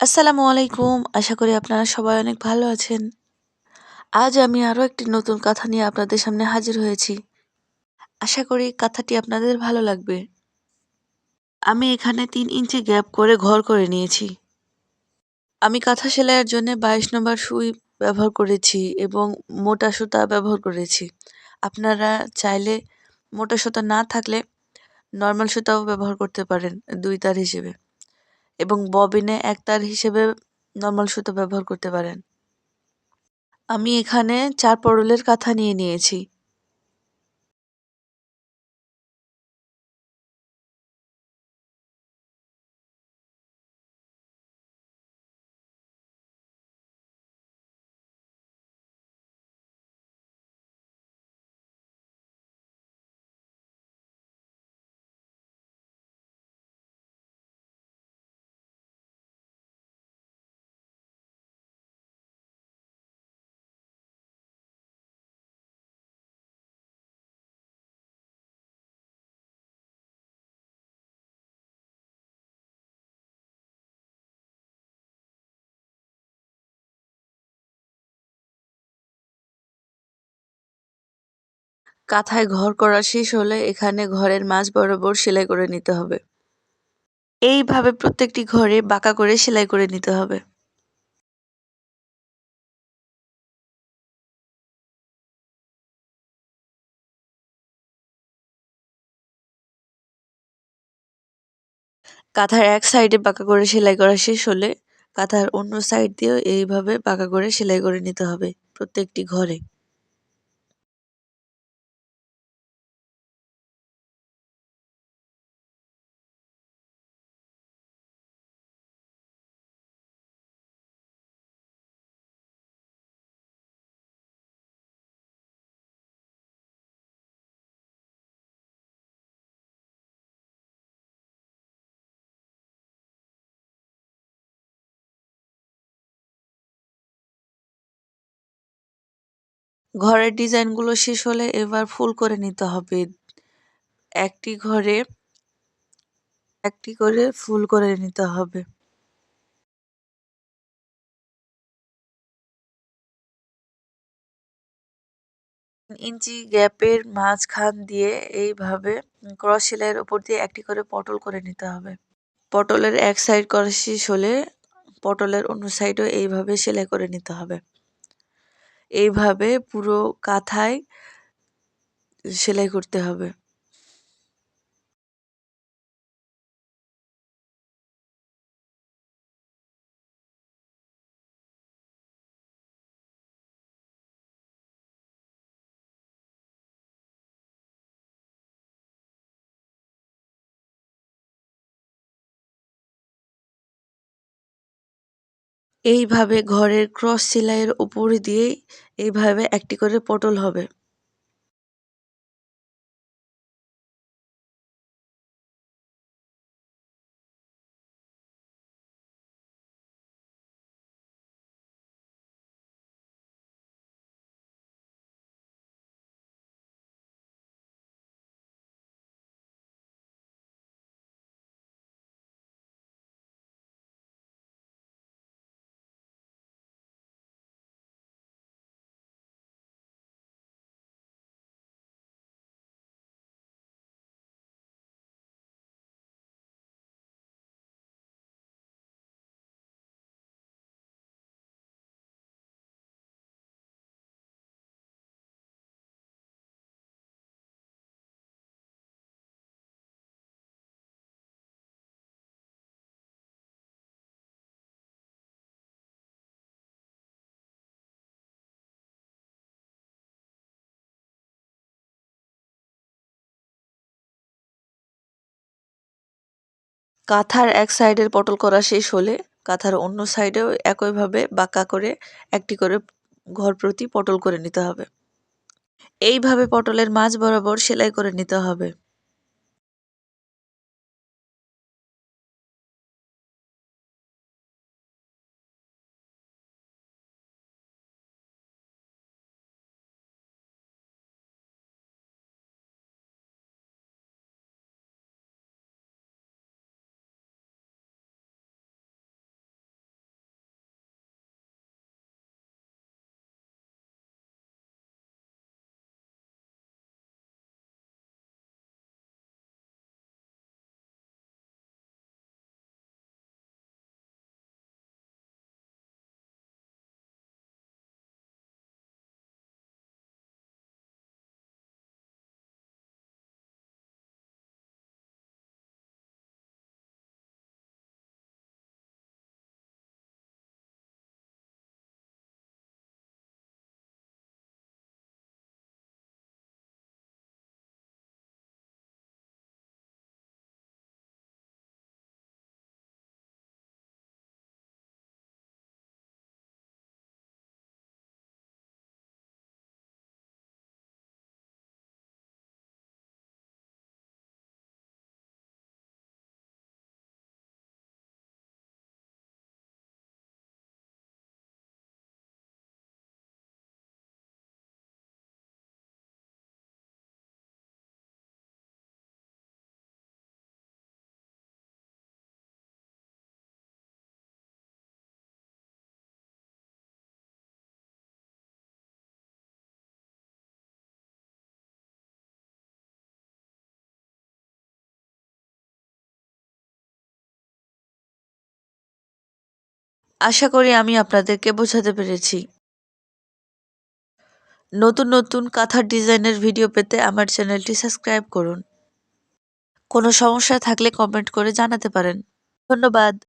আসসালামু আলাইকুম। আশা করি আপনারা সবাই অনেক ভালো আছেন। আজ আমি আরও একটি নতুন কথা নিয়ে আপনাদের সামনে হাজির হয়েছি। আশা করি কথাটি আপনাদের ভালো লাগবে। আমি এখানে তিন ইঞ্চি গ্যাপ করে ঘর করে নিয়েছি। আমি কাঁথা সেলাইয়ের জন্য বাইশ নম্বর সুই ব্যবহার করেছি এবং মোটা সুতা ব্যবহার করেছি। আপনারা চাইলে মোটা সুতা না থাকলে নর্মাল সুতাও ব্যবহার করতে পারেন দুই তার হিসেবে। এবং ববিনে এক তার হিসেবে নর্মাল সুতো ব্যবহার করতে পারেন। আমি এখানে চার পরলের কাঁথা নিয়ে নিয়েছি। কাঁথায় ঘর করা শেষ হলে এখানে ঘরের মাঝ বরাবর সেলাই করে নিতে হবে। এইভাবে প্রত্যেকটি ঘরে বাঁকা করে সেলাই করে নিতে হবে। কাঁথার এক সাইডে বাঁকা করে সেলাই করা শেষ হলে কাঁথার অন্য সাইড দিয়েও এইভাবে বাঁকা করে সেলাই করে নিতে হবে প্রত্যেকটি ঘরে। ঘরের ডিজাইনগুলো শেষ হলে এবার ফুল করে নিতে হবে। একটি ঘরে একটি করে ফুল করে নিতে হবে। ইঞ্চি গ্যাপের মাঝখান দিয়ে এইভাবে ক্রস সেলাইয়ের ওপর দিয়ে একটি করে পটল করে নিতে হবে। পটলের এক সাইড করা শেষ হলে পটলের অন্য সাইডও এইভাবে সেলাই করে নিতে হবে। এইভাবে পুরো কাঁথায় সেলাই করতে হবে। এইভাবে ঘরের ক্রস সেলাইয়ের উপর দিয়ে এইভাবে একটি করে পটল হবে। কাঁথার এক সাইডের পটল করা শেষ হলে কাঁথার অন্য সাইডেও একইভাবে বাঁকা করে একটি করে ঘর প্রতি পটল করে নিতে হবে। এইভাবে পটলের মাঝ বরাবর সেলাই করে নিতে হবে। আশা করি আমি আপনাদেরকে বোঝাতে পেরেছি। নতুন নতুন কাঁথার ডিজাইনের ভিডিও পেতে আমার চ্যানেলটি সাবস্ক্রাইব করুন। কোনো সমস্যা থাকলে কমেন্ট করে জানাতে পারেন। ধন্যবাদ।